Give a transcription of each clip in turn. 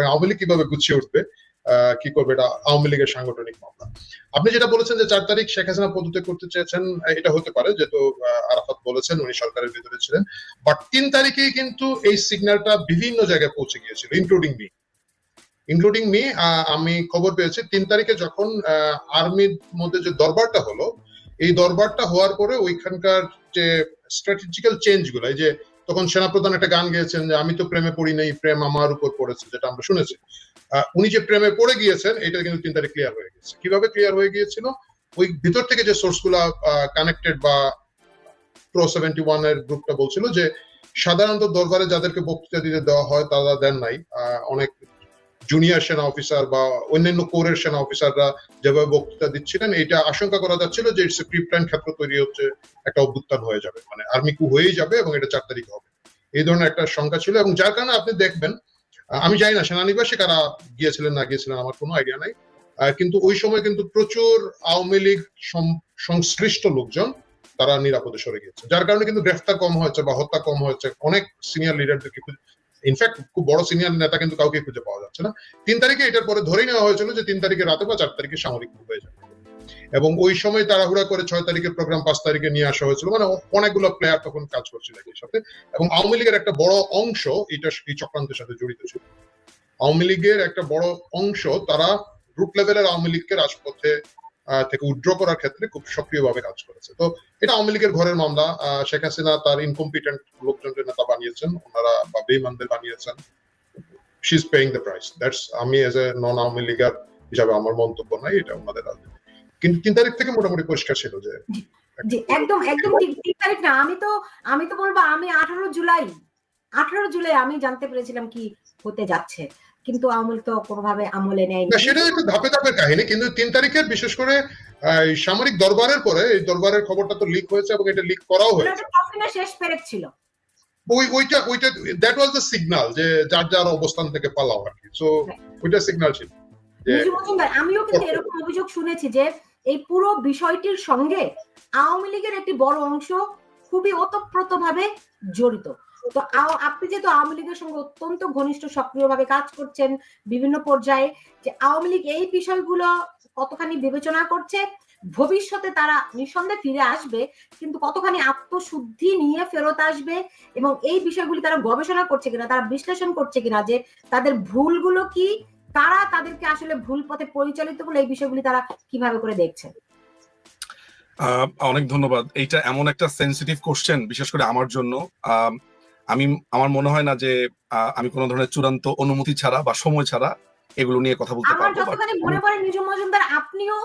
সুতরাং আওয়ামী লীগ কীভাবে গুছিয়ে উঠবে কি করবে এটা আওয়ামী লীগের সাংগঠনিক মামলা। আপনি যেটা বলেছেন যে চার তারিখ শেখ হাসিনা পদত্যাগ করতে চেয়েছেন এটা হতে পারে, যেহেতু আরাফাত বলেছেন, উনি সরকারের ভিতরে ছিলেন। বাট তিন তারিখেই কিন্তু এই সিগন্যালটা বিভিন্ন জায়গায় পৌঁছে গিয়েছিল ইনক্লুডিং মি ইনক্লুডিং মি আমি খবর পেয়েছি, তিন তারিখে যখন আর্মির মধ্যে যে দরবারটা হলো, এই দরবারটা হওয়ার পরে ওইখানকার যে স্ট্র্যাটেজিক্যাল চেঞ্জগুলো, এই যে তখন সেনাপ্রধান একটা গান গেয়েছেন যে, আমি তো প্রেমে পড়ি নাই, প্রেম আমার উপর পড়েছে যেটা আমরা শুনেছি। উনি যে প্রেমে পড়ে গিয়েছেন, এটা কিন্তু তিন তারিখ ক্লিয়ার হয়ে গেছে। কীভাবে ক্লিয়ার হয়ে গিয়েছিল? ওই ভিতর থেকে যে সোর্সগুলা কানেক্টেড বা প্রো সেভেন্টি ওয়ানের গ্রুপটা বলছিল যে, সাধারণত দরবারে যাদেরকে বক্তৃতা দিতে দেওয়া হয়, তারা দেন নাই। অনেক জুনিয়র সেনা অফিসার বা অন্যান্য কোরের সেনা অফিসাররা যেভাবে বক্তৃতা দিচ্ছিলেন এটা আশঙ্কা করা যাচ্ছিল যে ইটস ক্ষেত্র তৈরি হচ্ছে, একটা অভ্যুত্থান হয়ে যাবে। মানে আর্মি কু হয়েই যাবে এবং এটা চার তারিখে হবে। এই ধরনের একটা শঙ্কা ছিল এবং যার কারণে আপনি দেখবেন আমি জানি না, সেনানিবাসে কারা গিয়েছিলেন, না গিয়েছিলেন, আমার কোনো আইডিয়া নাই। কিন্তু ওই সময় কিন্তু প্রচুর আওয়ামী লীগ সংশ্লিষ্ট লোকজন তারা নিরাপদে সরে গিয়েছে। যার কারণে কিন্তু গ্রেফতার কম হয়েছে বা হত্যা কম হয়েছে। অনেক সিনিয়র লিডারদেরকে ইনফ্যাক্ট খুব বড় সিনিয়র নেতা কিন্তু কাউকে খুঁজে পাওয়া যাচ্ছে না। তিন তারিখে এটার পরে ধরেই নেওয়া হয়েছিল যে তিন তারিখে রাতে বা চার তারিখে সামরিক হয়ে যাবে। এবং ওই সময় তাড়াহুড়া করে ছয় তারিখের প্রোগ্রাম পাঁচ তারিখে নিয়ে আসা হয়েছিল। মানে অনেকগুলো প্লেয়ার তখন কাজ করছিল এর সাথে। এবং আওয়ামী লীগের একটা বড় অংশ এটা এই চক্রান্তের সাথে জড়িত ছিল। আওয়ামী লীগের একটা বড় অংশ তারা রুট লেভেলের আওয়ামী লীগকে রাজপথে থেকে উড্র করার ক্ষেত্রে খুব সক্রিয়ভাবে কাজ করেছে। তো এটা আওয়ামী লীগের ঘরের মামলা। শেখ হাসিনা তার ইনকম্পিটেন্ট লোকজনকে নেতা বানিয়েছেন, ওনারা বা বেইমানদের বানিয়েছেন। She is paying the price that's আমি as a non Awami Leaguer হিসাবে আমার মন্তব্য নাই, এটা ওনাদের রাজনীতি। কিন্তু তিন তারিখ থেকে মোটামুটি পরিষ্কার ছিল যে একদম একদম তিন তারিখ না, আমি তো আমি তো বলব আমি আঠারো জুলাই আঠারো জুলাই আমি জানতে পেরেছিলাম কি হতে যাচ্ছে। কিন্তু আওয়ামী লীগ তো কোনোভাবে আমলে নেয়নি। না সেটা একটু ধাপে ধাপে কাহিনী কিন্তু তিন তারিখের বিশেষ করে সামরিক দরবারের পরে এই দরবারের খবরটা তো লিক হয়েছে এবং এটা লিক করাও হয়েছে। শেষ পেরেক ছিল। ওই ওইটা ওইটা দ্যাট ওয়াজ দ্য সিগন্যাল যে যার যার অবস্থান থেকে পালাও আর কি। সো ওইটা সিগন্যাল ছিল। আমিও কিন্তু এরকম অভিযোগ শুনেছি যে এই পুরো বিষয়টির সঙ্গে আওয়ামী লীগের একটি বড় অংশ খুবই ওতপ্রোত ভাবে জড়িত। তো আপনি যেহেতু আওয়ামী লীগের সঙ্গে অত্যন্ত ঘনিষ্ঠ সক্রিয়ভাবে কাজ করছেন বিভিন্ন পর্যায়ে যে আওয়ামী লীগ এই বিষয়গুলো কতখানি বিবেচনা করছে ভবিষ্যতে তারা নিঃসন্দেহে ফিরে আসবে কিন্তু কতখানি আত্মশুদ্ধি নিয়ে ফেরত আসবে এবং এই বিষয়গুলি তারা গবেষণা করছে কিনা তারা বিশ্লেষণ করছে কিনা যে তাদের ভুলগুলো কি তারা তাদেরকে আসলে ভুল পথে পরিচালিত করলে এই বিষয়গুলি তারা কীভাবে করে দেখছেন? আহ, অনেক ধন্যবাদ। এইটা এমন একটা সেন্সিটিভ কোশ্চেন বিশেষ করে আমার জন্য। আম, আমি আমার মনে হয় না যে আমি কোনো ধরনের চূড়ান্ত অনুমতি ছাড়া বা সময় ছাড়া এগুলো নিয়ে কথা বলতে পারব আমার যতখানি মনে পড়ে নিজম মজুমদার আপনিও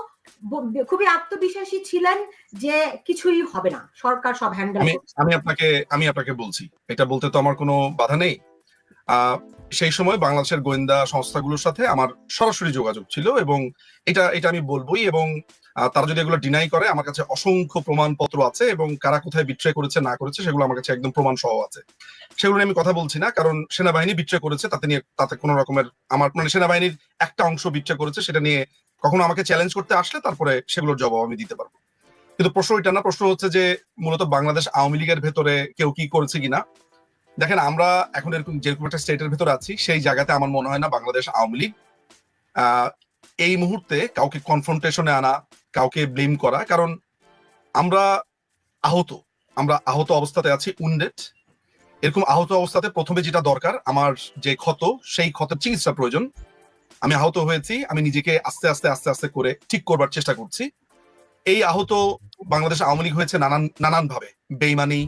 খুবই আত্মবিশ্বাসী ছিলেন যে কিছুই হবে না। সরকার সব হ্যান্ডেল আমি আমি আপনাকে আমি আপনাকে বলছি এটা বলতে তো আমার কোনো বাধা নেই। আহ, সেই সময় বাংলাদেশের গোয়েন্দা সংস্থাগুলোর সাথে আমার সরাসরি যোগাযোগ ছিল এবং এটা এটা আমি বলবোই এবং তারা যদি এগুলো ডিনাই করে, আমার কাছে অসংখ্য প্রমাণপত্র আছে এবং কারা কোথায় বিট্রে করেছে, না করেছে, সেগুলো আমার কাছে একদম প্রমাণ সহ আছে। সেগুলো আমি কথা বলছি না, কারণ সেনাবাহিনী বিট্রে করেছে, তাতে নিয়ে, তাতে কোনো রকমের আমার মানে সেনাবাহিনীর একটা অংশ বিট্রে করেছে, সেটা নিয়ে কখনো আমাকে চ্যালেঞ্জ করতে আসলে তারপরে সেগুলোর জবাব আমি দিতে পারব। কিন্তু প্রশ্ন এটা না, প্রশ্ন হচ্ছে যে মূলত বাংলাদেশ আওয়ামী লীগের ভেতরে কেউ কি করেছে কিনা? দেখেন, আমরা এখন এরকম যেরকম একটা স্টেটের ভেতরে আছি, সেই জায়গাতে আমার মনে হয় না বাংলাদেশ আওয়ামী লীগ এই মুহূর্তে কাউকে কনফ্রন্টেশনে আনা, কাউকে ব্লেম করা, কারণ আমরা আহত আমরা আহত অবস্থাতে আছি উন্ডেড এরকম আহত অবস্থাতে প্রথমে যেটা দরকার, আমার যে ক্ষত, সেই ক্ষতের চিকিৎসা প্রয়োজন। আমি আহত হয়েছি, আমি নিজেকে আস্তে আস্তে আস্তে আস্তে করে ঠিক করবার চেষ্টা করছি। এই আহত বাংলাদেশ আওয়ামী লীগ হয়েছে নানান নানান ভাবে বেইমানি,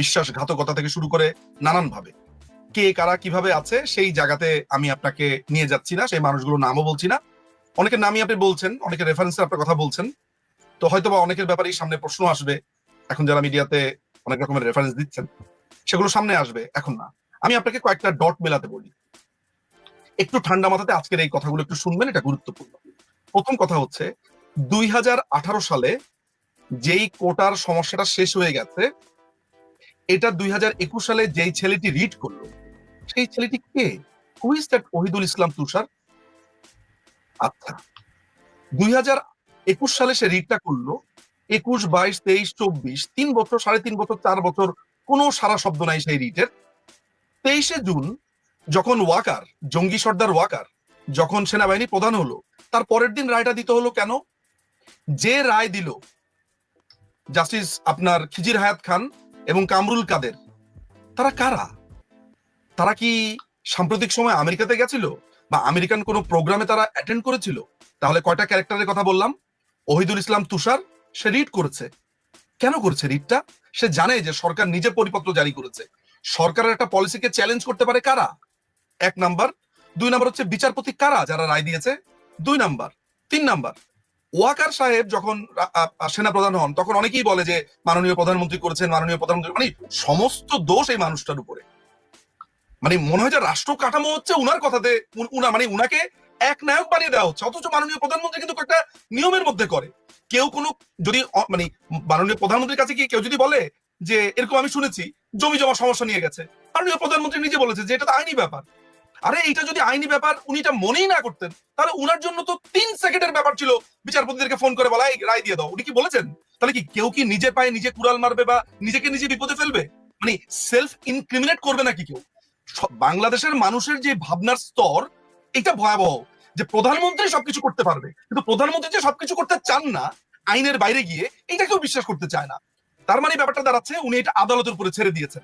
বিশ্বাসঘাতকতা থেকে শুরু করে নানান ভাবে কে কারা কীভাবে আছে সেই জায়গাতে আমি আপনাকে নিয়ে যাচ্ছি না, সেই মানুষগুলোর নামও বলছি না। অনেকের নামই আপনি বলছেন, অনেকের রেফারেন্সে আপনার কথা বলছেন। তো হয়তো বা অনেকের ব্যাপারেই সামনে প্রশ্ন আসবে। এখন যারা মিডিয়াতে অনেক রকমের রেফারেন্স দিচ্ছেন, সেগুলো সামনে আসবে, এখন না। আমি আপনাকে কয়েকটা ডট মেলাতে বলি। একটু ঠান্ডা মাথাতে আজকের এই কথাগুলো একটু শুনবেন, এটা গুরুত্বপূর্ণ। প্রথম কথা হচ্ছে দুই হাজার আঠারো সালে যেই কোটার সমস্যাটা শেষ হয়ে গেছে, এটা দুই হাজার একুশ সালে যেই ছেলেটি রিড করল, সেই ছেলেটি কে? হু দ্যাট ওহিদুল ইসলাম তুষার? আচ্ছা দুই একুশ সালে সে রিডটা করল, একুশ, বাইশ, তেইশ, চব্বিশ, তিন বছর, সাড়ে তিন বছর, চার বছর, কোনো সারা শব্দ নাই সেই রিটের। তেইশে জুন, যখন ওয়াকার, জঙ্গি সর্দার ওয়াকার, যখন সেনাবাহিনী প্রধান হলো, তার পরের দিন রায়টা দিতে হলো কেন? যে রায় দিল, জাস্টিস আপনার খিজির হায়াত খান এবং কামরুল কাদের, তারা কারা? তারা কি সাম্প্রতিক সময় আমেরিকাতে গেছিল বা আমেরিকান কোনো প্রোগ্রামে তারা অ্যাটেন্ড করেছিল? তাহলে কয়টা ক্যারেক্টারের কথা বললাম? ওহিদুল ইসলাম তুষার, সে রিড করেছে। কেন করেছে রিডটা সে জানে যে সরকার নিজে পরিপত্র জারি করেছে। সরকারের একটা পলিসিকে চ্যালেঞ্জ করতে পারে কারা? এক নাম্বার। দুই নাম্বার হচ্ছে বিচারপতি কারা? যারা রায় দিয়েছে। দুই নাম্বার। তিন নাম্বার। ওয়াকার সাহেব যখন সেনাপ্রধান হন, তখন অনেকেই বলে যে, মাননীয় প্রধানমন্ত্রী করেছেন, মাননীয় প্রধানমন্ত্রী মানে সমস্ত দোষ এই মানুষটার উপরে। মানে মনে হয় যে রাষ্ট্র কাঠামো হচ্ছে উনার কথাতে, উনা মানে উনাকে এক নায়ক বানিয়ে দেওয়া হচ্ছে, অথচ মাননীয় প্রধানমন্ত্রী কিন্তু একটা নিয়মের মধ্যে করে। কেউ কোনো, যদি মানে মাননীয় প্রধানমন্ত্রীর কাছে কি কেউ যদি বলে যে, এরকম আমি শুনেছি, জমি জমা সমস্যা নিয়ে গেছে, মাননীয় প্রধানমন্ত্রী নিজে বলেছে যে, এটা তো আইনি ব্যাপার। আরে, এটা যদি আইনি ব্যাপার, উনি এটা মনেই না করতেন, তাহলে উনার জন্য তো তিন সেকেন্ডের ব্যাপার ছিল। বিচারপতিদেরকে ফোন করে বলা রায় দিয়ে দাও। উনি কি বলেছেন? তাহলে কি কেউ কি নিজের পায়ে নিজে কুড়াল মারবে বা নিজেকে নিজে বিপদে ফেলবে? মানে সেলফ ইনক্রিমিনেট করবে নাকি কেউ? বাংলাদেশের মানুষের যে ভাবনার স্তর, এটা ভয়াবহ। যে প্রধানমন্ত্রী সবকিছু করতে পারবে, কিন্তু প্রধানমন্ত্রী যে সবকিছু করতে চান না, আইনের বাইরে গিয়ে, এটা কেউ বিশ্বাস করতে চায় না। তার মানে ব্যাপারটা দাঁড়াচ্ছে, উনি এটা আদালতের উপরে ছেড়ে দিয়েছেন।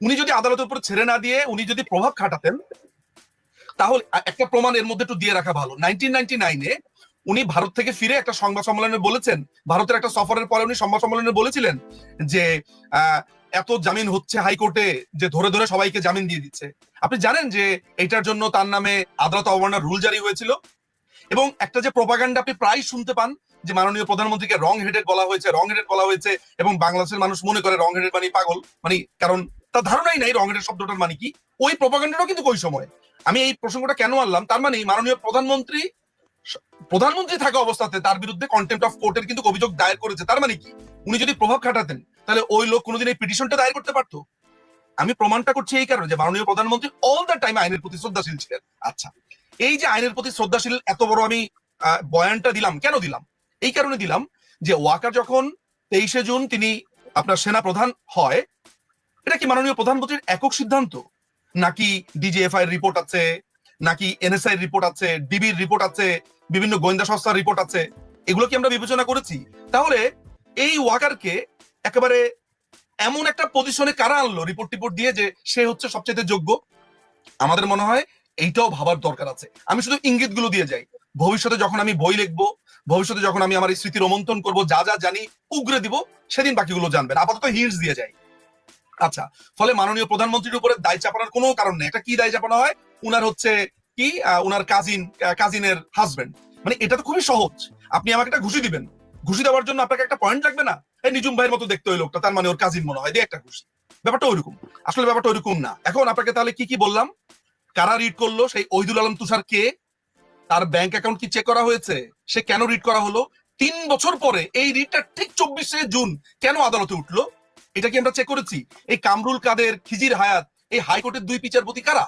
উনি যদি আদালতের উপরে ছেড়ে না দিয়ে, উনি যদি প্রভাব খাটাতেন তাহলে একটা প্রমাণ এর মধ্যে একটু দিয়ে রাখা ভালো। নাইনটিন নাইনটি নাইনে উনি ভারত থেকে ফিরে একটা সংবাদ সম্মেলনে বলেছেন, ভারতের একটা সফরের পরে উনি সংবাদ সম্মেলনে বলেছিলেন যে এত জামিন হচ্ছে হাইকোর্টে যে ধরে ধরে সবাইকে জামিন দিয়ে দিচ্ছে। আপনি জানেন যে এটার জন্য তার নামে আদালত অবমাননার রুল জারি হয়েছিল? এবং একটা যে প্রপাগান্ডা আপনি প্রায় শুনতে পান, যে মাননীয় প্রধানমন্ত্রীকে রং হেডেড বলা হয়েছে রং হেডেড বলা হয়েছে, এবং বাংলাদেশের মানুষ মনে করে রং হেডেড মানে পাগল মানে কারণ তার ধারণাই নাই রং হেডেড শব্দটার মানে কি? ওই প্রপাগান্ডাটাও কিন্তু ওই সময়। আমি এই প্রসঙ্গটা কেন আনলাম? তার মানে মাননীয় প্রধানমন্ত্রী প্রধানমন্ত্রী থাকা অবস্থাতে তার বিরুদ্ধে কন্টেম্প অফ কোর্টের কিন্তু অভিযোগ দায়ের করেছে। তার মানে কি? উনি যদি প্রভাব খাটাতেন, তাহলে ওই লোক কোনোদিন এই পিটিশনটা দায়ের করতে পারতো? আমি প্রমাণটা করছি এই কারণে যে মাননীয় প্রধানমন্ত্রী অল দ্য টাইম আইনের প্রতি শ্রদ্ধাশীল ছিলেন। আচ্ছা এই যে আইনের প্রতি শ্রদ্ধাশীল এত বড় আমি বয়ানটা দিলাম, কেন দিলাম? এই কারণে দিলাম যে ওয়াকার যখন তেইশে জুন তিনি আপনার সেনা প্রধান হয়, এটা কি মাননীয় প্রধানমন্ত্রীর একক সিদ্ধান্ত? নাকি ডিজিএফআই রিপোর্ট আছে, নাকি এনএসআই রিপোর্ট আছে ডিবির রিপোর্ট আছে, বিভিন্ন গোয়েন্দা সংস্থার রিপোর্ট আছে, এগুলো কি আমরা বিবেচনা করেছি? তাহলে এই ওয়াকারকে একেবারে এমন একটা পজিশনে কারা আনলো রিপোর্ট টিপোর্ট দিয়ে যে সে হচ্ছে সবচেয়ে যোগ্য? আমাদের মনে হয় এইটাও ভাবার দরকার আছে। আমি শুধু ইঙ্গিতগুলো দিয়ে যাই। ভবিষ্যতে যখন আমি বই লিখব, ভবিষ্যতে যখন আমি আমার স্মৃতি রোমন্থন করব, যা যা জানি, উগরে দিব, সেদিন বাকিগুলো জানবেন। আপাতত হিন্টস দিয়ে যাই। আচ্ছা ফলে মাননীয় প্রধানমন্ত্রীর উপরে দায় চাপানোর কোনো কারণ নেই। এটা কি দায় চাপানো হয়? উনার হচ্ছে কি? উনার কাজিন কাজিনের হাজবেন্ড মানে এটা তো খুবই সহজ। আপনি আমাকে একটা ঘুষি দিবেন। ঘুষি দেওয়ার জন্য আপনাকে একটা পয়েন্ট লাগবে না? এই নিজুম ভাইয়ের মতো দেখতে ওই লোকটা, তার মানে ওর কাজিন মনে হয়। দিয়ে একটা ঘুষি। ব্যাপারটা ওইরকম। আসলে ব্যাপারটা ওইরকম না। এখন আপনাকে তাহলে কি কি বললাম? কারা রিড করল? সেই ওহিদুল আলম তুষার কে? তার ব্যাংক অ্যাকাউন্ট কি চেক করা হয়েছে? সে কেন রিড করা হলো? তিন বছর পরে এই রিডটা ঠিক চব্বিশে জুন কেন আদালতে উঠল? এটা কি আমরা চেক করেছি? এই কামরুল কাদের খিজির হায়াত, এই হাইকোর্টের দুই বিচারপতি কারা?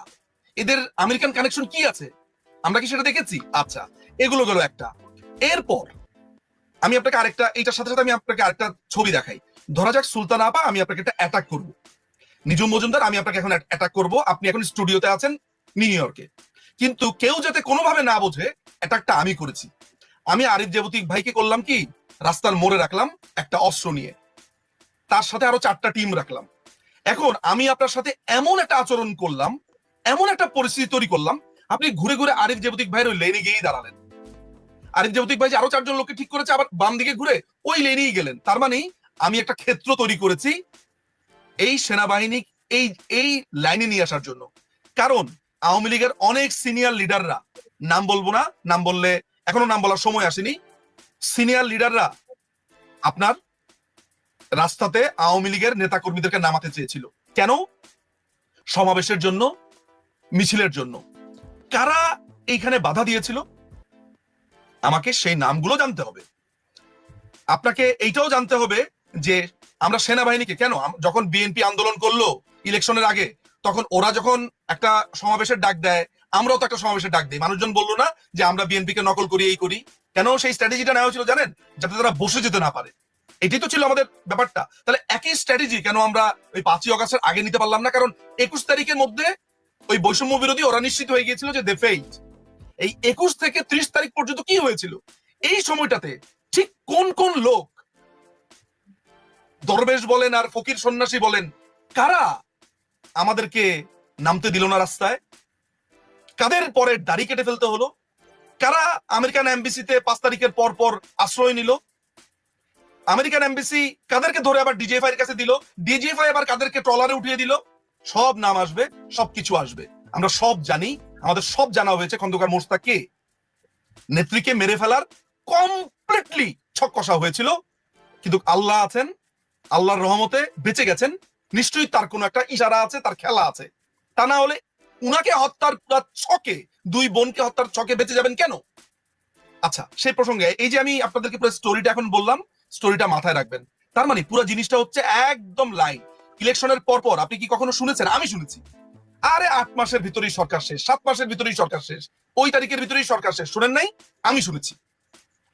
এদের আমেরিকান কানেকশন কি আছে? আমরা কি সেটা দেখেছি? আচ্ছা এগুলো গেল একটা। এরপর আমি আপনাকে আরেকটা, এইটার সাথে সাথে আমি আপনাকে আরেকটা ছবি দেখাই। ধরা যাক সুলতান আপা, আমি আপনাকে একটা অ্যাটাক করব। নিজুম মজুমদার, আমি আপনাকে এখন অ্যাটাক করব। আপনি এখন স্টুডিওতে আছেন নিউ ইয়র্কে কিন্তু কেউ যাতে কোনোভাবে না বোঝে অ্যাটাকটা আমি করেছি। আমি আরিফ জেবতিক ভাইকে করলাম কি? রাস্তার মোড়ে রাখলাম একটা অস্ত্র নিয়ে। তার সাথে আরও চারটা টিম রাখলাম। এখন আমি আপনার সাথে এমন একটা আচরণ করলাম, এমন একটা পরিস্থিতি তৈরি করলাম, আপনি ঘুরে ঘুরে আরিফ জেবতিক ভাইয়ের ওই লেনে গিয়েই দাঁড়ালেন। আরিফ জেবতিক ভাই যে আরও চারজন লোককে ঠিক করেছে, আবার বাম দিকে ঘুরে ওই লেনেই গেলেন। তার মানে আমি একটা ক্ষেত্র তৈরি করেছি এই সেনাবাহিনী, এই এই লাইনে নিয়ে আসার জন্য। কারণ আওয়ামী লীগের অনেক সিনিয়র লিডাররা নাম বলব না, নাম বললে এখনও নাম বলার সময় আসেনি সিনিয়র লিডাররা আপনার রাস্তাতে আওয়ামী লীগের নেতা কর্মীদেরকে নামাতে চেয়েছিল। কেন? সমাবেশের জন্য, মিছিলের জন্য। কারা এইখানে বাধা দিয়েছিল? আমাকে সেই নামগুলো জানতে হবে। আপনাকে এইটাও জানতে হবে যে আমরা সেনাবাহিনীকে কেন? যখন বিএনপি আন্দোলন করল ইলেকশনের আগে, তখন ওরা যখন একটা সমাবেশের ডাক দেয়, আমরাও তো একটা সমাবেশের ডাক দিই। মানুষজন বলল না যে আমরা বিএনপি কে নকল করি, এই করি। কেন সেই স্ট্র্যাটেজিটা নেওয়া হয়েছিল জানেন? যাতে তারা বসে যেতে না পারে। এটাই তো ছিল আমাদের ব্যাপারটা। তাহলে একই স্ট্র্যাটেজি কেন আমরা ওই পাঁচই অগাস্টের আগে নিতে পারলাম না? কারণ একুশ তারিখের মধ্যে ওই বৈষম্য বিরোধী ওরা নিশ্চিত হয়ে গিয়েছিল যে দে ফেইট এই একুশ থেকে ত্রিশ তারিখ পর্যন্ত কি হয়েছিল? এই সময়টাতে ঠিক কোন কোন লোক দরবেশ বলেন আর ফকির সন্ন্যাসী বলেন, কারা আমাদেরকে নামতে দিল না রাস্তায়? কাদের পরে দাড়ি কেটে ফেলতে হলো? কারা আমেরিকান এমবিসিতে পাঁচ তারিখের পর পর আশ্রয় নিল? আমেরিকান এমবিসি কাদেরকে ধরে আবার ডিজিএফআই এর কাছে দিল। ডিজিএফআই আবার কাদেরকে ট্রলারে উঠিয়ে দিল। সব নাম আসবে, সবকিছু আসবে। আমরা সব জানি, আমাদের সব জানা হয়েছে খন্দকার মোস্তাক কে। নেত্রীকে মেরে ফেলার কমপ্লিটলি ছক কষা হয়েছিল। কিন্তু আল্লাহ আছেন, আল্লাহর রহমতে বেঁচে গেছেন। নিশ্চয়ই তার কোনো একটা ইশারা আছে, তার খেলা আছে। তা না হলে উনাকে হত্যার পুরা ছকে, দুই বোনকে হত্যার ছকে বেঁচে যাবেন কেন? আচ্ছা সেই প্রসঙ্গে এই যে আমি আপনাদেরকে পুরো স্টোরিটা এখন বললাম স্টোরিটা মাথায় রাখবেন। তার মানে পুরো জিনিসটা হচ্ছে একদম লাইন ইলেকশনের পর পর আপনি কি কখনো শুনেছেন? আমি শুনেছি। আরে আট মাসের ভিতরেই সরকার শেষ, সাত মাসের ভিতরেই সরকার শেষ, ওই তারিখের ভিতরেই সরকার শেষ। শুনেন নাই? আমি শুনেছি।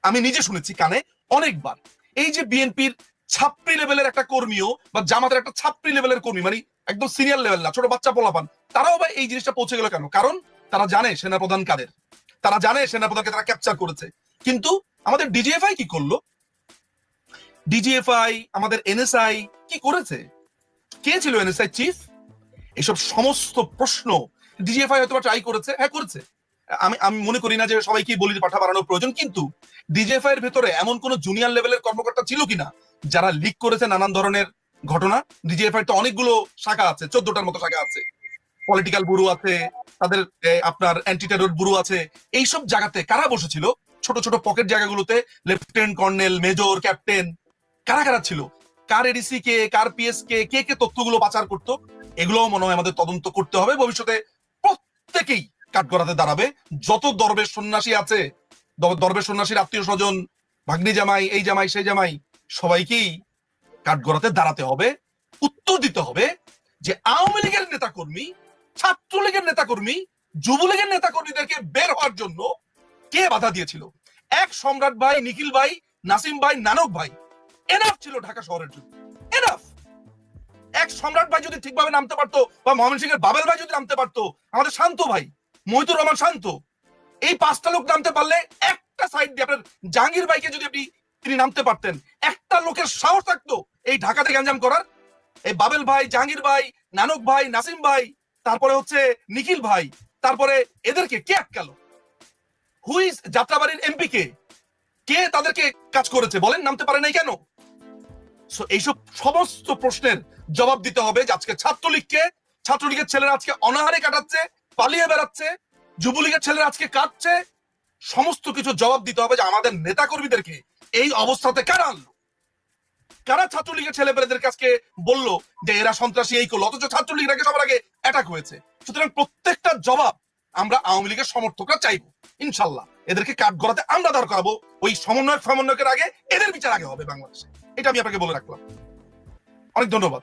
আমি নিজে শুনেছি কানে অনেকবার। এই যে বিএনপির ছাপ্রি লেভেলের একটা কর্মীও বা জামাতের একটা ছাত্রী লেভেলের কর্মী মানে একদম সিনিয়র লেভেল না, ছোট বাচ্চা পোলাপান, তারাও বা এই জিনিসটা পৌঁছে গেল কেন? কারণ তারা জানে সেনাপ্রধান কাদের। তারা জানে সেনাপ্রধানকে তারা ক্যাপচার করেছে। কিন্তু আমাদের ডিজিএফআই কি করল? ডিজিএফআই আমাদের এনএসআই কি করেছে? কে ছিল এনএসআই চিফ এসব সমস্ত প্রশ্ন ডিজিএফআই হয়তো ট্রাই করেছে। হ্যাঁ করেছে। আমি আমি মনে করি না যে সবাইকে বলি পাঠা বাড়ানোর প্রয়োজন, কিন্তু ডিজিএফআই এর ভেতরে এমন কোন জুনিয়র লেভেলের কর্মকর্তা ছিল কিনা, যারা লিক করেছে নানান ধরনের ঘটনা ডিজিএফআই তো অনেকগুলো শাখা আছে, চোদ্দটার মতো শাখা আছে। পলিটিক্যাল ব্যুরো আছে, তাদের আপনার অ্যান্টি টেরর ব্যুরো আছে। এইসব জায়গাতে কারা বসেছিল? ছোট ছোট পকেট জায়গাগুলোতে লেফটেন্যান্ট কর্নেল মেজর ক্যাপ্টেন কারা কারা ছিল? কার এডিসি কে, কার পিএস কে কে কে তথ্যগুলো পাচার করতো? এগুলোও মনে হয় আমাদের তদন্ত করতে হবে। ভবিষ্যতে প্রত্যেকেই কাঠগড়াতে দাঁড়াবে। যত দরবেশ সন্ন্যাসী আছে, দ- দরবেশ সন্ন্যাসীর আত্মীয় স্বজন, ভাগ্নি জামাই, এই জামাই, সেই জামাই, সবাইকেই কাঠগড়াতে দাঁড়াতে হবে। উত্তর দিতে হবে যে আওয়ামী লীগের নেতা কর্মী ছাত্রলীগের নেতা কর্মী যুবলীগের নেতা কর্মীদেরকে বের হওয়ার জন্য কে বাধা দিয়েছিল? এক সম্রাট ভাই, নিখিল ভাই, নাসিম ভাই, নানক ভাই। এনাফ ছিল ঢাকা শহরের জন্য। এনাফ এক সম্রাট ভাই যদি ঠিকভাবে নামতে পারতো, বা ময়মন সিংহের বাবেল ভাই যদি নামতে পারতো, আমাদের শান্ত ভাই, মহিতুর রহমান শান্ত, এই পাঁচটা লোক নামতে পারলে একটা সাইড দিয়ে আপনার জাহাঙ্গীর ভাইকে যদি আপনি, তিনি নামতে পারতেন, একটা লোকের সাহস থাকতো এই ঢাকাতে গ্যাঞ্জাম করার। এই বাবেল ভাই, জাহাঙ্গীর ভাই, নানক ভাই, নাসিম ভাই, তারপরে হচ্ছে নিখিল ভাই, তারপরে এদেরকে কে আটকালো? হুইজ যাত্রাবাড়ির এমপি কে কে তাদেরকে কাজ করেছে? বলেন, নামতে পারে নাই কেন? এইসব সমস্ত প্রশ্নের জবাব দিতে হবে যে আজকে ছাত্রলীগকে, ছাত্রলীগের ছেলেরা আজকে অনাহারে কাটাচ্ছে, পালিয়ে বেড়াচ্ছে, যুবলীগের ছেলেরা আজকে কাটছে সমস্ত কিছু জবাব দিতে হবে যে আমাদের নেতা কর্মীদেরকে এই অবস্থাতে কারা আনলো? কারা ছাত্রলীগের ছেলেপেলেদেরকে আজকে বলল যে এরা সন্ত্রাসী, এই করল? অথচ ছাত্রলীগের আগে সবার আগে অ্যাটাক হয়েছে। সুতরাং প্রত্যেকটা জবাব আমরা আওয়ামী লীগের সমর্থকরা চাইব, ইনশাল্লাহ। এদেরকে কাঠ গড়াতে আমরা দাঁড় করাবো। ওই সমন্বয়ক সমন্বয়কের আগে এদের বিচার আগে হবে বাংলাদেশে। এটা আমি আপনাকে বলে রাখলাম। অনেক ধন্যবাদ।